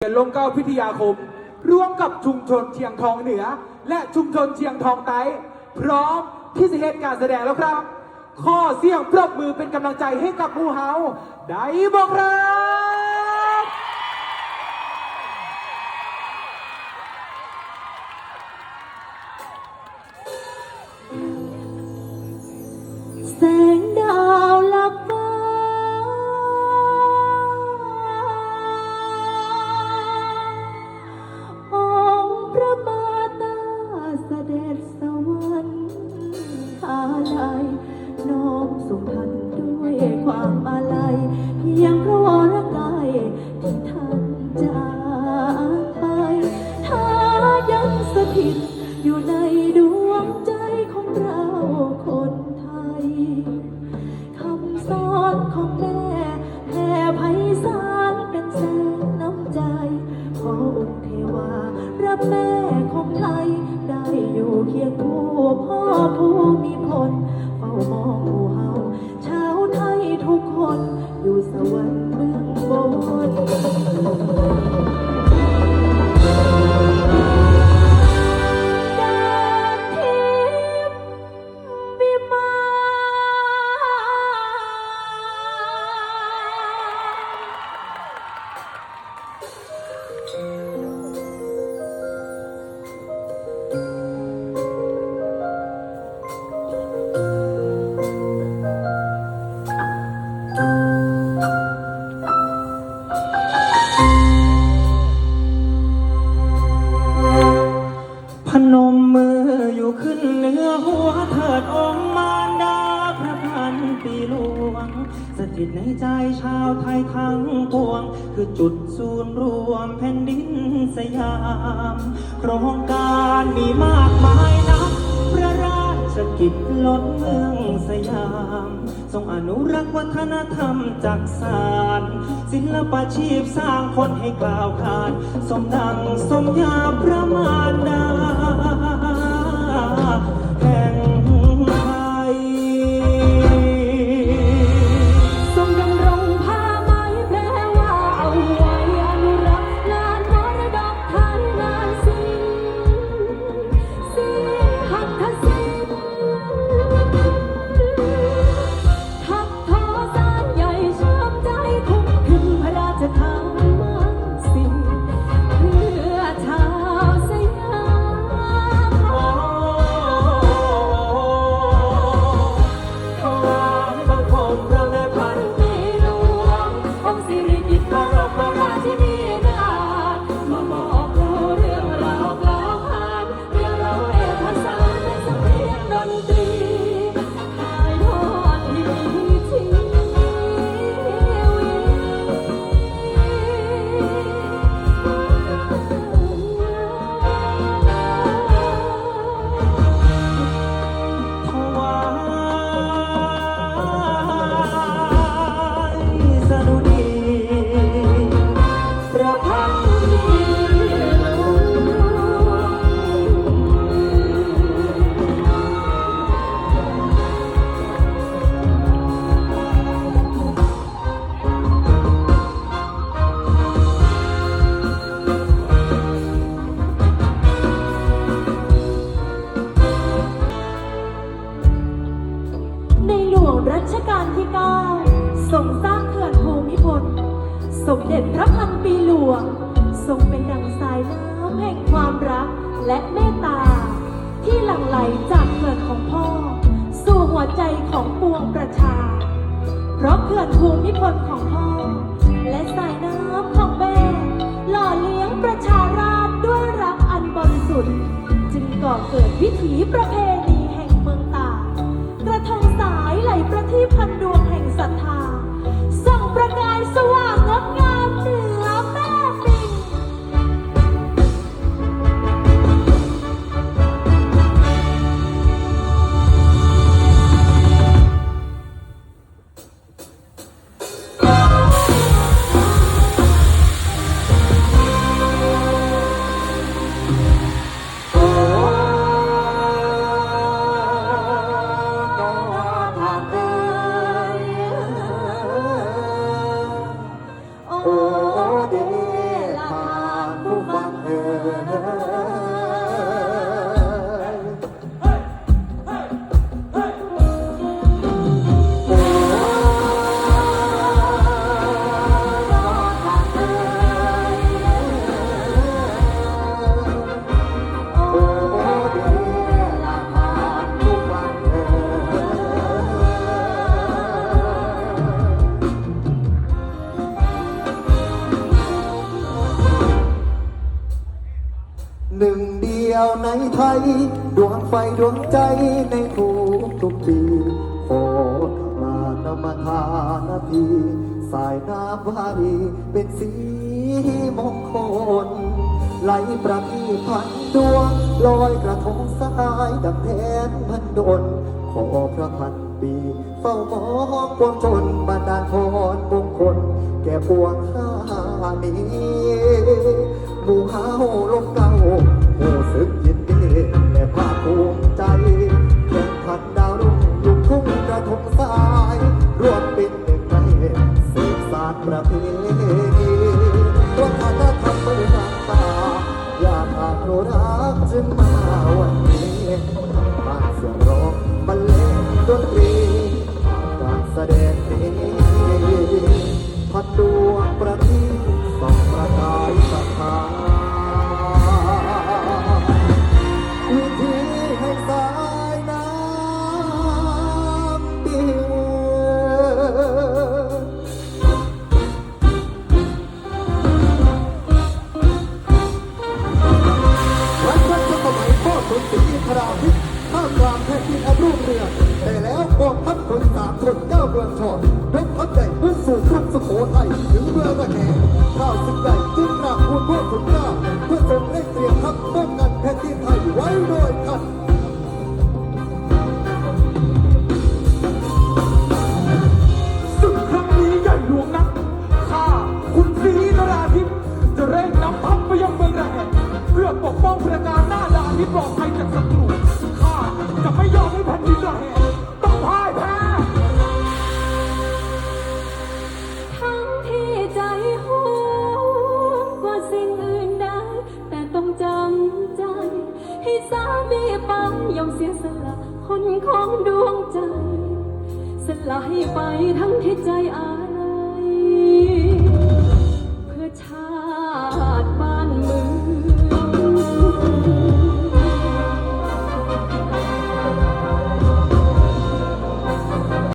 เรียนลงเก้าพิทยาคม ร่วมกับชุมชนเชียงทองเหนือ และชุมชนเชียงทองใต้พร้อมที่จะเหตุการแสดงแล้วครับ ข้อเสียงปรบมือเป็นกำลังใจให้กับหมูเฮาได้บอกครับ จากไป ถ้ายังสถิตอยู่ในดวงใจของเราคนไทย คำสอนของแม่แผ่ไพศาลเป็นแสงน้ำใจ ขอองค์เทวารับแม่ จุดศูนย์รวมแผ่นดินสยาม โครงการมีมากมายนัก พระราชกิจล้นเมืองสยาม ทรงอนุรักษ์วัฒนธรรมจักสานศิลปาชีพสร้างคนให้กล่าวขาน สมดังสมยาพระมารดา สมเด็จพระพันปีหลวง ทรงเป็นดังสายน้ำแห่งความรักและเมตตา ที่หลั่งไหลจากเขื่อนของพ่อ สู่หัวใจของปวงประชา เพราะเขื่อนภูมิพลของพ่อ และสายน้ำของแม่หล่อเลี้ยงประชาราษด้วยรักอันบริสุทธิ์ จึงก่อเกิดวิถีประเพณีแห่งเมืองตากกระทงสายไหลประทีปพันดวงแห่งศรัทธา ยวในไทย ดวงไฟดวงใจในทุกทุกๆปีขอขมานมาทานาที สายน้ำวารีเป็นสีมงคล ไหลประทีปพันดวงลอยกระทงสายดังแทนพันดนขอพระพันปีเฝ้ามองปวงชนบรรดาลพรมงคล แก่ปวงข้านี้หมู่เฮาลมเก่า โอ้สึกยินดีและภาค สู่รุงสุโขทัยถึงเมืองระแหงข้าวศึกใหญ่จึงกราบทูลพ่อขุนเกล้าเพื่อทรงเร่งเตรียมทัพป้องกันแผ่นดินไทยไว้โดยทันศึกครั้งนี้ใหญ่หลวงนักข้าคุณศรีนราธิปจะเร่งนำทัพไปยังเมืองระแหงเพื่อปกป้องประการหน้าด่านที่ปลอดภัยจากศัตรู ลาให้ไปทั้งที่ใจอาย